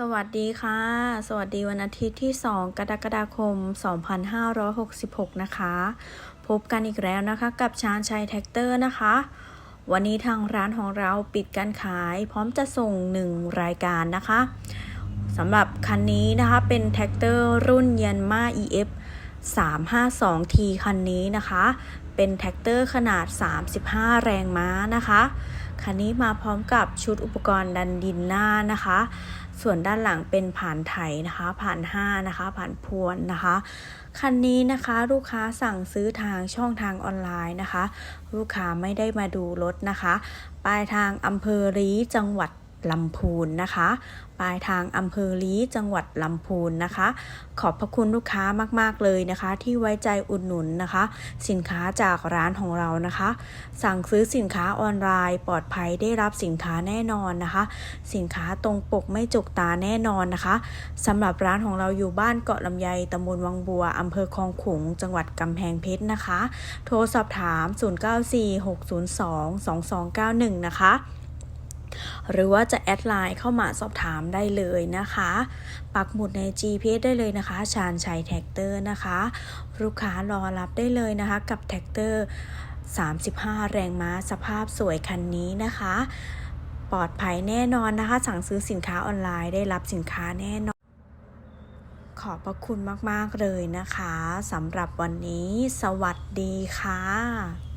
สวัสดีค่ะ สวัสดีวันอาทิตย์ที่ 2 กรกฎาคม 2566 นะคะ พบกันอีกแล้วนะคะ กับชาญชัยแท็กเตอร์นะคะ วันนี้ทางร้านของเราปิดการขายพร้อมจะส่ง 1 รายการนะคะสำหรับคันนี้นะคะเป็นแท็กเตอร์รุ่นยันมา EF 352T คันนี้นะคะ เป็นแท็กเตอร์ขนาด 35 แรงม้านะคะ คันนี้มาพร้อมกับชุดอุปกรณ์ดันดินหน้านะคะ ส่วนด้านหลังเป็นผ่านไถนะคะ ผ่านห้านะคะ ผ่านพวนนะคะ คันนี้นะคะลูกค้าสั่งซื้อทางช่องทางออนไลน์นะคะ ลูกค้าไม่ได้มาดูรถนะคะ ปลายทางอำเภอรีจังหวัด ลำพูนนะคะ ปลายทางอำเภอลีจังหวัดลำพูนนะคะ ขอบพระคุณลูกค้ามาก ๆ เลยนะคะ ที่ไว้ใจอุดหนุนนะคะ สินค้าจากร้านของเรานะคะ สั่งซื้อสินค้าออนไลน์ ปลอดภัยได้รับสินค้าแน่นอนนะคะ สินค้าตรงปกไม่จุกตาแน่นอนนะคะสำหรับร้านของเราอยู่บ้านเกาะลำไยตำบลวังบัวอำเภอคลองขุง จังหวัดกำแพงเพชรนะคะ โทรสอบถาม 0946022291 นะคะ หรือว่าจะแอดไลน์เข้ามาสอบถามได้เลยนะคะ ปักหมุดใน GPS ได้เลยนะคะ ชาญชัยแท็กเตอร์นะคะ ลูกค้ารอรับได้เลยนะคะกับแท็กเตอร์ 35 แรงม้าสภาพสวยคันนี้นะคะ ปลอดภัยแน่นอนนะคะ สั่งซื้อสินค้าออนไลน์ได้รับสินค้าแน่นอนขอบพระคุณมาก ๆ เลยนะคะสำหรับวันนี้ สวัสดีค่ะ